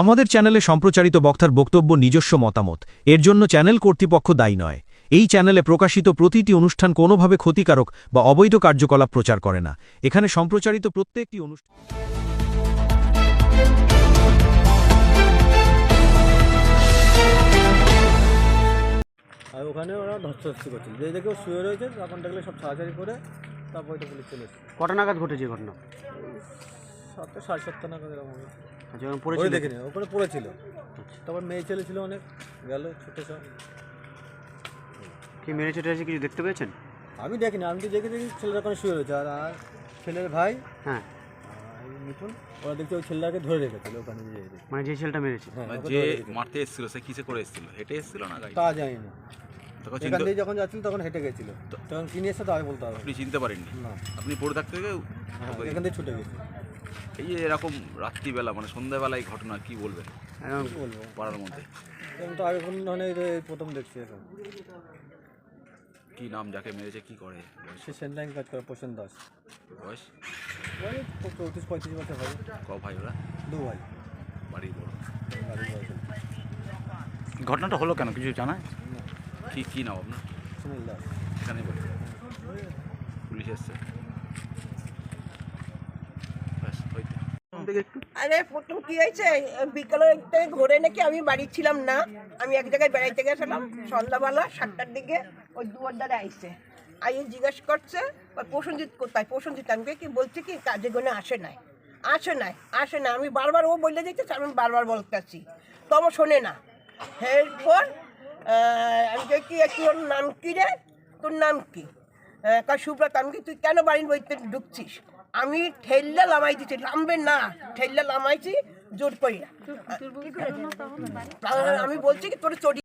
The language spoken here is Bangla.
আমাদের চ্যানেলে সম্প্রচারিত বক্তার বক্তব্য নিজস্ব মতামত। এর জন্য চ্যানেল কর্তৃপক্ষ দায়ী নয়। এই চ্যানেলে প্রকাশিত প্রতিটি অনুষ্ঠান কোনোভাবে ক্ষতিকারক বা অবৈধ কার্যকলাপ প্রচার করে না। এখানে সম্প্রচারিত প্রত্যেকটি অনুষ্ঠান আর ওখানে ওরা ধস্তাধস্তি করছিল যে দেখে ও শুয়ে রয়েছে তখন দেখলে সব ছাড়াছাড়ি করে তারপর পুলিশ চলে এসেছে। কটা নাগাদ ঘটেছে ঘটনা? সাতটা সাড়ে সাতটা নাগাদ এরকম যখন পড়ে পড়েছিল দেখিনি ওখানে পড়েছিল। তারপর মেয়ে ছেলে ছিল অনেক গেল ছুটে সব। কি মেরেছে টেরেছে কিছু দেখতে পেয়েছেন? আমি দেখিনি আমি তো দেখে দেখি ছেলেরা ওখানে শুয়ে রয়েছে। আর আর ছেলের ভাই হ্যাঁ। মিঠুন ওরা দেখতে ওই ছেলেটাকে ধরে রেখেছিল ওখানে যে মানে যে ছেলেটা মেরেছে? হ্যাঁ মানে যে মারতে এসেছিল সে কিসে করে এসেছিল? হেঁটে এসেছিল না তা জানি না তখন এখান থেকে যখন যাচ্ছিল তখন হেঁটে গেছিল। তখন কিনে এসে তাই বলতে হবে আপনি চিনতে পারেননি। না। আপনি পড়ে থাকতে থেকে হ্যাঁ এখান থেকে ছুটে গেছে। এই যে এরকম রাত্রিবেলা মানে সন্ধ্যাবেলায় ঘটনা কি বলবেন? এখন কি বলব। পাড়ার মধ্যে। এরকম তো আগে কোনো এই প্রথম দেখছি এখন। কি নাম যাকে মেরেছে কি করে? বয়স? সে সেন্টাইন কাজ করে প্রসেন দাস। বয়স? ওই চৌত্রিশ পঁয়ত্রিশ বছর হবে। ক ভাই ওরা? দু ভাই। বাড়ির বড়। বাড়ির বয়স ঘটনাটা হলো কেন কিছু জানা কি কি নাম আপনার? সুনীল দাস। এখানে বলে পুলিশ এসছে ব্যাস ওই আরে প্রথম কি হয়েছে? বিকালে ঘুরে নাকি? আমি বাড়ি ছিলাম না। আমি এক জায়গায় বেড়াইতে গেছিলাম সন্ধ্যাবেলা সাতটার দিকে। ওই দুয়ার দ্বারা আইসে আই জিজ্ঞেস করছে প্রসঞ্জিৎ কোথায়? প্রসঞ্জিৎ আমি কি বলছে কি? কাজে গনে আসে নাই। আসে নাই আসে না আমি বারবার ও বলে দিতেছে আমি বারবার বলতেছি। তো আমার শোনে না। এরপর আহ, আমি কি ওর নাম কি রে? তোর নাম কি? কার সুব্রত আমি কি তুই কেন বাড়ির বইতে ঢুকছিস? আমি ঠেললা লামাই দিচ্ছি লামবেন না ঠেললা লামাইছি জোর করি আমি বলছি কি তোর চড়ি